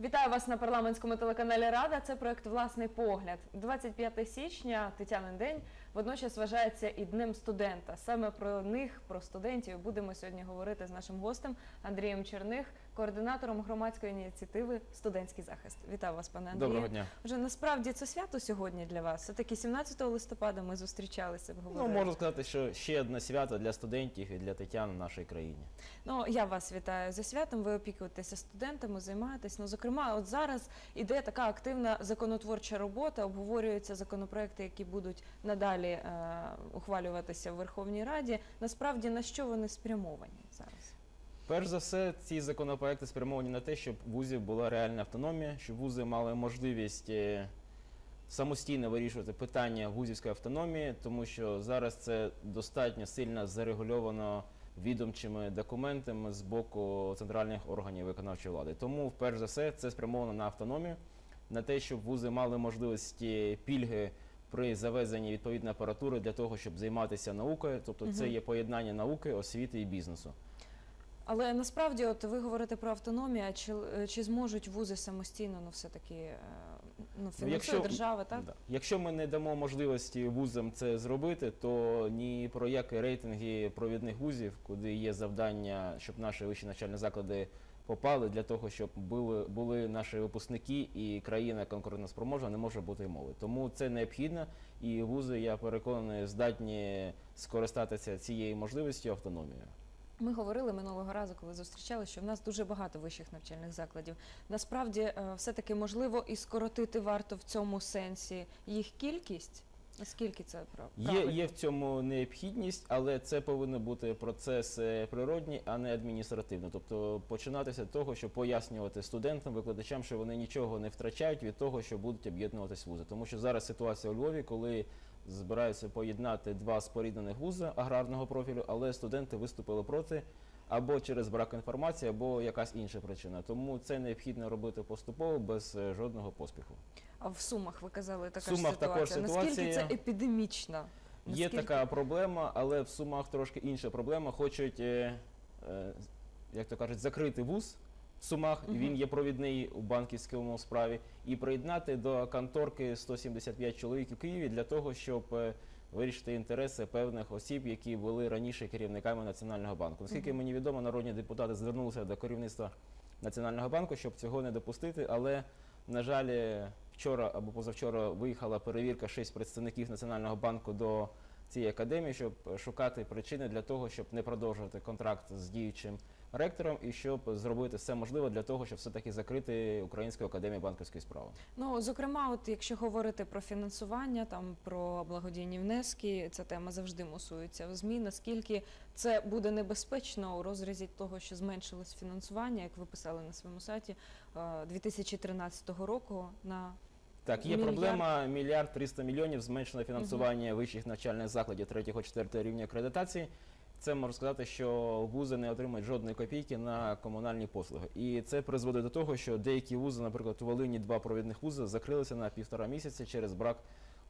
Вітаю вас на парламентському телеканалі Рада. Це проект Власний погляд. 25 січня, Тетянин день, водночас вважається і днем студента. Саме про них, про студентів, будемо сьогодні говорити з нашим гостем Андрієм Черних, координатором громадської ініціативи Студентський захист. Вітаю вас, пане Андрію. Доброго дня. Вже насправді це свято сьогодні для вас. Все таки 17 листопада ми зустрічалися. Ну, можу сказати, що ще одне свято для студентів і для Тетян в нашій країні. Ну, я вас вітаю зі святом. Ви опікуєтеся студентами, займаєтесь. Ну, зокрема, от зараз іде така активна законотворча робота. Обговорюються законопроекти, які будуть надалі е, ухвалюватися в Верховній Раді. Насправді на що вони спрямовані? Перш за все, ці законопроекти спрямовані на те, щоб в вузів була реальна автономія, щоб вузи мали можливість е, самостійно вирішувати питання вузівської автономії, тому що зараз це достатньо сильно зарегульовано відомчими документами з боку центральних органів виконавчої влади. Тому, перш за все, це спрямовано на автономію, на те, щоб вузи мали можливості пільги при завезенні відповідної апаратури для того, щоб займатися наукою. Тобто, це є поєднання науки, освіти і бізнесу. Але насправді, от ви говорите про автономію, а чи, е, чи зможуть вузи самостійно, ну все таки ну, фінансує держава, так? Да. Якщо ми не дамо можливості вузам це зробити, то ні про які рейтинги провідних вузів, куди є завдання, щоб наші вищі навчальні заклади попали для того, щоб були, були наші випускники і країна конкурентоспроможна, не може бути мови. Тому це необхідно, і вузи, я переконаний, здатні скористатися цією можливістю автономією. Ми говорили минулого разу, коли зустрічали, що в нас дуже багато вищих навчальних закладів. Насправді, е, все-таки можливо і скоротити варто в цьому сенсі їх кількість. Наскільки це прав- Є, є в цьому необхідність, але це повинен бути процес природній, а не адміністративний. Тобто починатися з того, щоб пояснювати студентам, викладачам, що вони нічого не втрачають від того, що будуть об'єднуватись вузи. Тому що зараз ситуація у Львові, коли збираються поєднати два споріднених вузи аграрного профілю, але студенти виступили проти. Або через брак інформації, або якась інша причина. Тому це необхідно робити поступово без е, жодного поспіху. А в Сумах ви казали така Сумах ж також ситуація. Наскільки це ситуація. епідемічна? Є Наскільки- така проблема, але в Сумах трошки інша проблема. Хочуть, е, е, як то кажуть, закрити вуз Сумах. Мгм. Він є провідний у банківському справі, і приєднати до конторки 175 чоловік у Києві для того, щоб е, вирішити інтереси певних осіб, які були раніше керівниками Національного банку. Наскільки Мгм. мені відомо, народні депутати звернулися до керівництва Національного банку, щоб цього не допустити, але на жаль, е, вчора або позавчора виїхала перевірка шість представників Національного банку до цієї академії, щоб шукати причини для того, щоб не продовжувати контракт з діючим ректором і щоб зробити все можливе для того, щоб все-таки закрити Українську академію банківської справи. Ну, зокрема, от якщо говорити про фінансування, там про благодійні внески, ця тема завжди мусується в ЗМІ. Наскільки це буде небезпечно у розрізі того, що зменшилось фінансування, як ви писали на своєму сайті е, 2013 року на Так, є Мільярд. проблема мільярд 300 мільйонів зменшено фінансування вищих навчальних закладів 3-4 рівня акредитації. Це можу сказати, що вузи не отримають жодної копійки на комунальні послуги. І це призводить до того, що деякі вузи, наприклад, у Волині два провідних вузи закрилися на півтора місяці через брак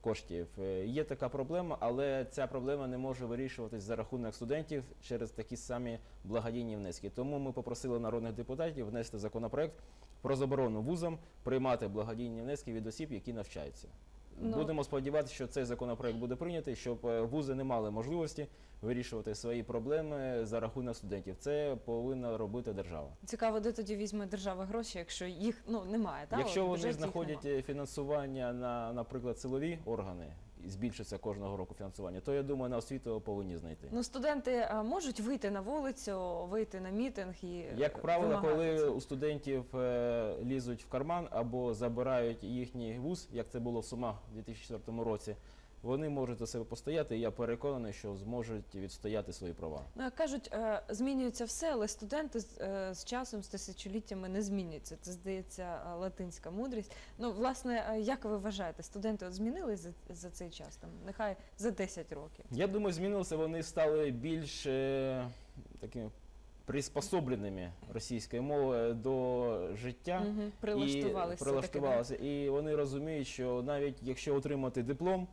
коштів. Е, Є така проблема, але ця проблема не може вирішуватись за рахунок студентів через такі самі благодійні внески. Тому ми попросили народних депутатів внести законопроект про заборону вузам приймати благодійні внески від осіб, які навчаються. Ну- Будемо сподіватися, що цей законопроект буде прийнятий, щоб е, вузи не мали можливості вирішувати свої проблеми за рахунок студентів. Це повинна робити держава. цікаво, де тоді візьме держава гроші, якщо їх ну немає. Та Якщо От вони знаходять е, фінансування на, наприклад, силові органи збільшиться кожного року фінансування, то я думаю, на освіту повинні знайти. Ну, студенти а, можуть вийти на вулицю, вийти на мітинг і Як е, правило, коли у студентів е, лізуть в карман або забирають їхній вуз, як це було в Сумах у 2004 році, вони можуть за себе постояти, і я переконаний, що зможуть відстояти свої права. Ну, як кажуть, е, змінюється все, але студенти з, е, часом, з тисячоліттями не змінюються. Це здається е, латинська мудрість. Ну, власне, як ви вважаєте, студенти от змінились за, за цей час? Там нехай за 10 років. Я думаю, змінилося, вони стали більш такими приспособленими російською мовою до життя. Мгм, прилаштувалися. і прилаштувалися. І вони розуміють, що навіть якщо отримати диплом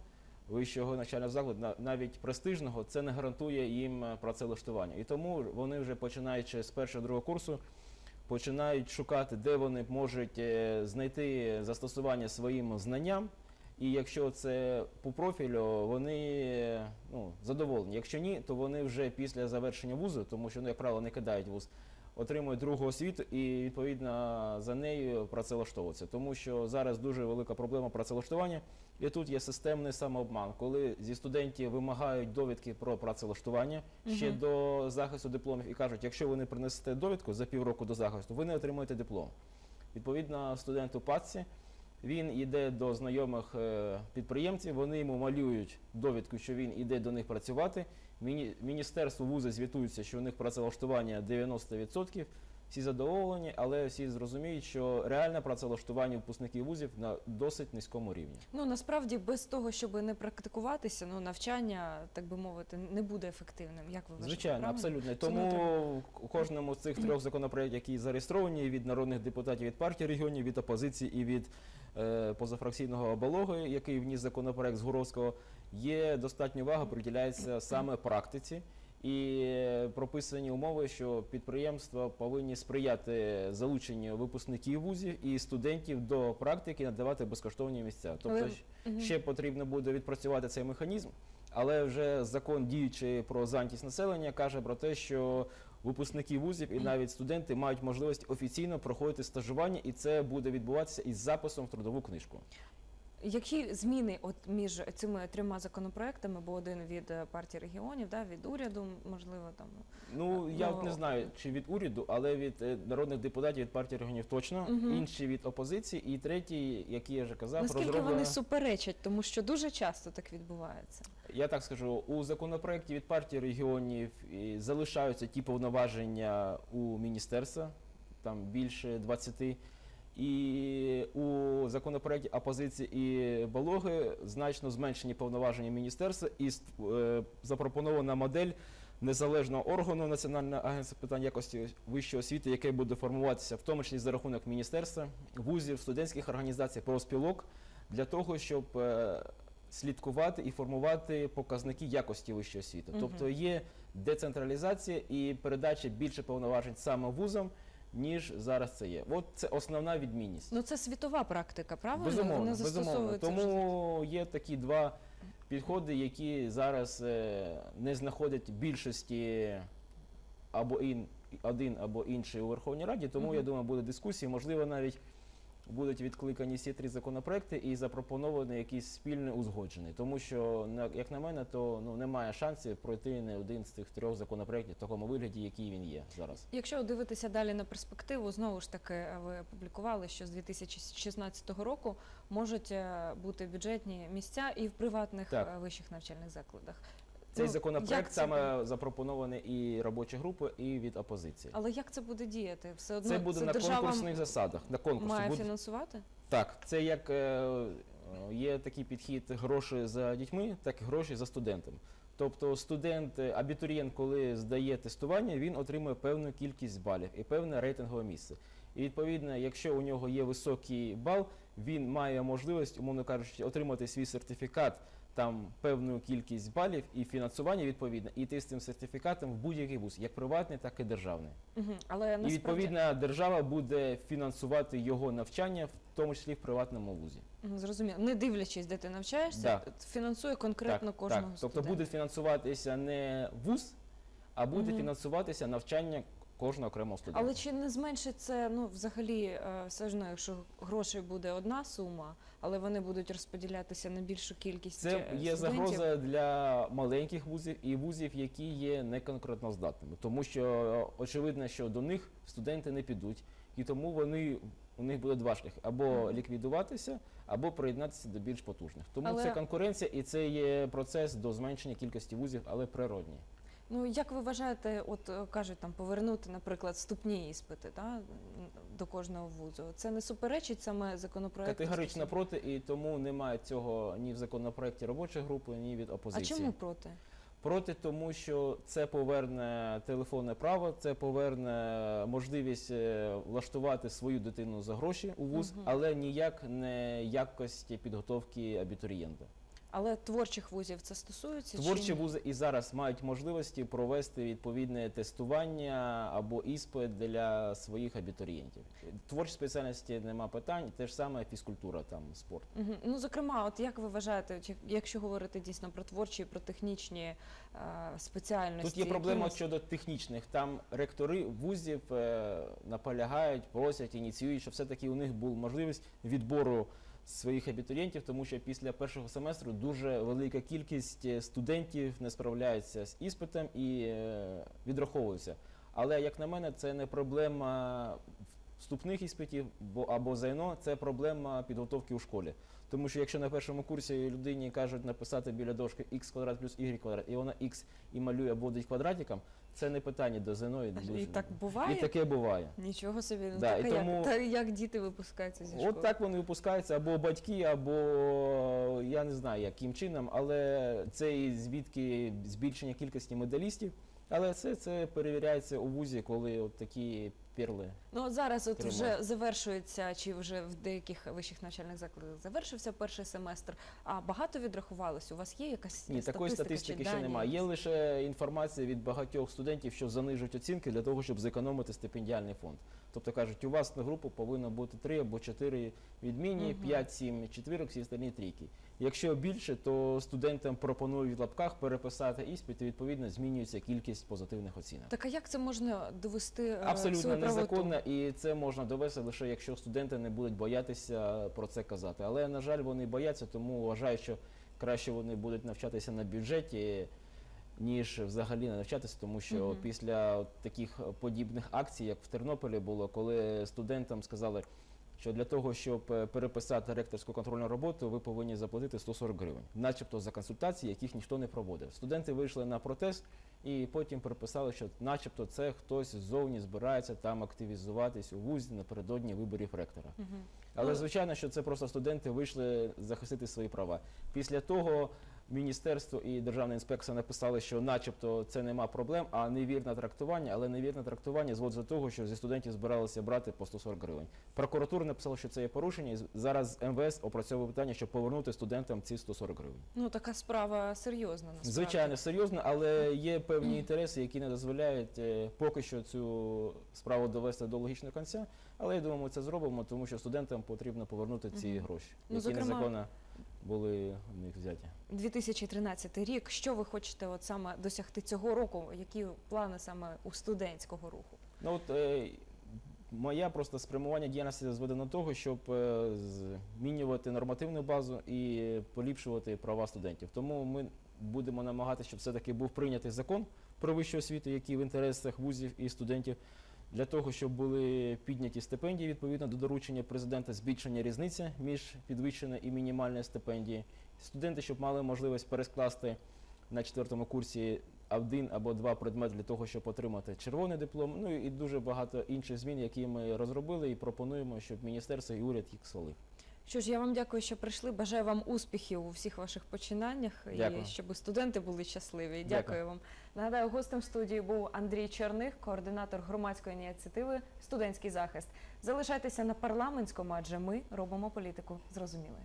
вищого навчального закладу, навіть престижного, це не гарантує їм е, працевлаштування. І тому вони вже починаючи з першого другого курсу починають шукати, де вони можуть е, знайти застосування своїм знанням. І якщо це по профілю, вони е, ну, задоволені. Якщо ні, то вони вже після завершення вузу, тому що, ну, як правило, не кидають вуз, отримують другу освіту і відповідно за нею працевлаштовуються. Тому що зараз дуже велика проблема працевлаштування. І тут є системний самообман, коли зі студентів вимагають довідки про працевлаштування ще Мгм. до захисту дипломів і кажуть, якщо ви не принесете довідку за півроку до захисту, ви не отримуєте диплом. Відповідно, студент у пасці він йде до знайомих е, підприємців, вони йому малюють довідку, що він йде до них працювати. Міні- Міністерство вузи звітується, що у них працевлаштування 90%. Всі задоволені, але всі зрозуміють, що реальне працевлаштування випускників вузів на досить низькому рівні. Ну насправді без того, щоб не практикуватися, ну навчання, так би мовити, не буде ефективним. Як ви вважаєте? Звичайно, правильно? абсолютно. Тому у кожному з цих трьох законопроєктів, які зареєстровані від народних депутатів від партії регіонів, від опозиції і від е, позафракційного обологи, який вніс законопроект з Гуровського, є достатньо увага, приділяється саме практиці. І прописані умови, що підприємства повинні сприяти залученню випускників вузів і студентів до практики, надавати безкоштовні місця. Тобто Але- ще потрібно буде відпрацювати цей механізм, але вже закон діючий про зайнятість населення каже про те, що випускники вузів і навіть студенти мають можливість офіційно проходити стажування, і це буде відбуватися із записом в трудову книжку. Які зміни от між цими трьома законопроектами, бо один від е, партії регіонів, да, від уряду, можливо, там Ну я Ну, не знаю, чи від уряду, але від е, народних депутатів від партії регіонів точно, Мгм. інші від опозиції, і третій, який я вже казав, наскільки розроблено- вони суперечать, тому що дуже часто так відбувається. Я так скажу, у законопроекті від партії регіонів залишаються ті повноваження у міністерства, там більше 20. І у законопроекті опозиції і Балоги значно зменшені повноваження міністерства і е, запропонована модель незалежного органу Національного агентства питань якості вищої освіти, яке буде формуватися в тому числі за рахунок міністерства, вузів, студентських організацій, профспілок, для того, щоб е, слідкувати і формувати показники якості вищої освіти. Тобто є децентралізація і передача більше повноважень саме вузам, ніж зараз це є. От це основна відмінність. Ну це світова практика, правильно? Безумовно, безумовно. Тому є такі два підходи, які зараз е, не знаходять більшості або ін, один або інший у Верховній Раді. Тому угу. я думаю, буде дискусія. Можливо, навіть будуть відкликані всі три законопроекти і запропонований якийсь спільний узгоджений. Тому що, як на мене, то ну немає шансів пройти не один з тих трьох законопроектів в такому вигляді, який він є зараз. Якщо дивитися далі на перспективу, знову ж таки, е, ви опублікували, що з 2016 року можуть е, бути бюджетні місця і в приватних Так. е, вищих навчальних закладах. Цей Ну, законопроект це саме запропонований і робоча група, і від опозиції. Але як це буде діяти? Все одно Це буде на конкурсних засадах. На конкурсі має буде фінансувати? так. Це як е, є такий підхід гроші за дітьми, так і гроші за студентом. Тобто студент, е, абітурієнт, коли здає тестування, він отримує певну кількість балів і певне рейтингове місце. І відповідно, якщо у нього є високий бал, він має можливість, умовно кажучи, отримати свій сертифікат. Там певну кількість балів і фінансування відповідно, і йти з цим сертифікатом в будь-який вуз, як приватний, так і державний. Угу. Але І насправді відповідно держава буде фінансувати його навчання, в тому числі в приватному вузі. Мгм, зрозуміло, не дивлячись, де ти навчаєшся, фінансує конкретно кожного так. Тобто студента. буде фінансуватися не вуз, а буде Мгм. фінансуватися навчання кожного окремого студента. Але чи не зменшить це, ну взагалі, е, все ж одно, якщо грошей буде одна сума, але вони будуть розподілятися на більшу кількість Це е, є загроза для маленьких вузів і вузів, які є неконкурентоздатними, тому що е, очевидно, що до них студенти не підуть, і тому вони у них буде два шляхи: або ліквідуватися, або приєднатися до більш потужних. Тому Але- це конкуренція і це є процес до зменшення кількості вузів, але природній. Ну як ви вважаєте, от е, кажуть там повернути, наприклад, вступні іспити та, до кожного вузу? Це не суперечить саме законопроекту? Категорично проти, і тому немає цього ні в законопроекті робочої групи, ні від А опозиції. чому проти? Проти, тому що це поверне телефонне право, це поверне можливість е, влаштувати свою дитину за гроші у вуз, Мгм. але ніяк не якості підготовки абітурієнта. Але творчих вузів це стосується? Творчі ні? вузи і зараз мають можливості провести відповідне тестування або іспит для своїх абітурієнтів. Творчі спеціальності нема питань, те ж саме фізкультура, там спорт. Мгм. Ну, зокрема, от як ви вважаєте, якщо говорити дійсно про творчі про технічні е, спеціальності? Тут є проблема які щодо технічних. Там ректори вузів е, наполягають, просять, ініціюють, щоб все-таки у них була можливість відбору своїх абітурієнтів, тому що після першого семестру дуже велика кількість е, студентів не справляється з іспитом і е, відраховуються. Але як на мене, це не проблема вступних іспитів або ЗНО, це проблема підготовки у школі. Тому що якщо на першому курсі людині кажуть написати біля дошки x квадрат плюс y квадрат, і вона x і малює або квадратиком, це не питання до ЗНО і до І так буває? І таке буває. Нічого собі. Ну, Да, так, і як, тому- та як діти випускаються зі школи? От так вони випускаються або батьки, або я не знаю яким чином, але це і звідки збільшення кількості медалістів. Але це, це перевіряється у вузі, коли от такі перли. Ну от зараз от вже завершується, чи вже в деяких вищих навчальних закладах завершився перший семестр. А багато відрахувалось? У вас є якась Ні, такої статистики ще немає. Є лише інформація від багатьох студентів, що занижують оцінки для того, щоб зекономити стипендіальний фонд. Тобто кажуть, у вас на групу повинно бути 3 або 4 відмінні, Мгм. 5-7 четвірок, всі остальні трійки. Якщо більше, то студентам пропонують в лапках переписати іспит, і відповідно змінюється кількість позитивних оцінок. Так а як це можна довести е, Абсолютно свою незаконно, і це можна довести лише якщо студенти не будуть боятися про це казати. Але на жаль, вони бояться, тому вважаю, що краще вони будуть навчатися на бюджеті. Ніж взагалі не навчатися, тому що от після таких подібних акцій, як в Тернополі було, коли студентам сказали, що для того, щоб е, переписати ректорську контрольну роботу, ви повинні заплатити 140 гривень, начебто за консультації, яких ніхто не проводив. Студенти вийшли на протест і потім переписали, що начебто це хтось ззовні збирається там активізуватись у вузі напередодні виборів ректора. Але звичайно, що це просто студенти вийшли захистити свої права. Після того міністерство і державна інспекція написали, що, начебто, це нема проблем, а невірне трактування, але невірне трактування зводить до того, що зі студентів збиралися брати по 140 гривень. Прокуратура написала, що це є порушення, і зараз МВС опрацьовує питання, щоб повернути студентам ці 140 гривень. Ну така справа серйозна насправді. Звичайно, серйозно, але є певні інтереси, які не дозволяють е, поки що цю справу довести до логічного кінця. Але я думаю, ми це зробимо, тому що студентам потрібно повернути ці гроші, Ну, які незаконно були у них взяті. 2013 рік. Що ви хочете от саме досягти цього року? Які плани саме у студентського руху? Ну от е, моя просто спрямування діяльності зведено до того, щоб е, змінювати нормативну базу і поліпшувати права студентів. Тому ми будемо намагатися, щоб все-таки був прийнятий закон про вищу освіту, який в інтересах вузів і студентів. Для того, щоб були підняті стипендії відповідно до доручення президента, збільшення різниці між підвищеною і мінімальною стипендією. Студенти, щоб мали можливість перескласти на четвертому курсі один або два предмети для того, щоб отримати червоний диплом. Ну і дуже багато інших змін, які ми розробили і пропонуємо, щоб міністерство і уряд їх схвалив. Що ж, я вам дякую, що прийшли. Бажаю вам успіхів у всіх ваших починаннях Дякую. і щоб студенти були щасливі. Дякую, Дякую. вам. Нагадаю, гостем студії був Андрій Черних, координатор громадської ініціативи Студентський захист. Залишайтеся на парламентському, адже ми робимо політику зрозумілою.